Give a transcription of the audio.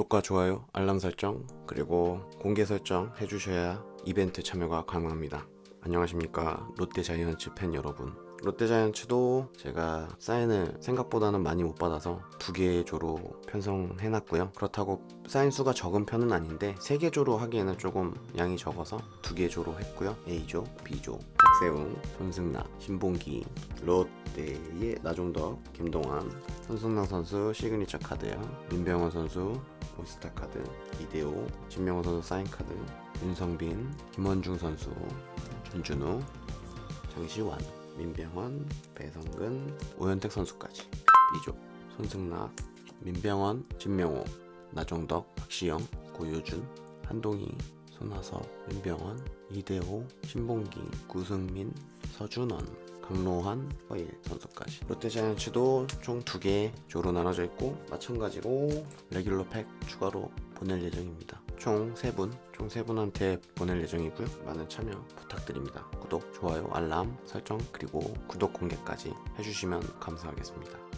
구독과 좋아요, 알람 설정, 그리고 공개 설정 해주셔야 이벤트 참여가 가능합니다. 안녕하십니까 롯데 자이언츠 팬 여러분. 롯데 자이언츠도 제가 사인을 생각보다는 많이 못 받아서 두 개 조로 편성해놨고요. 그렇다고 사인 수가 적은 편은 아닌데 세 개 조로 하기에는 조금 양이 적어서 두 개 조로 했고요. A조, B조, 박세웅, 손승락, 신봉기, 롯데의 나종덕, 김동환, 손승락 선수 시그니처 카드요. 민병헌 선수 올스타 카드, 이대호, 진명호 선수 사인 카드, 윤성빈, 김원중 선수, 준준우, 장시환, 민병헌, 배성근, 오현택 선수까지. B조. 손승락, 민병헌, 진명호, 나종덕, 박시영, 고효준, 한동희, 손아섭, 민병헌, 이대호, 신봉기, 구승민, 서준원, 강로환, 허일 선수까지 롯데자이언츠도 총 두개 조로 나눠져 있고 마찬가지로 레귤러 팩 추가로 보낼 예정입니다. 총세 분, 총세 분한테 보낼 예정이고요. 많은 참여 부탁드립니다. 구독, 좋아요, 알람 설정 그리고 구독 공개까지 해주시면 감사하겠습니다.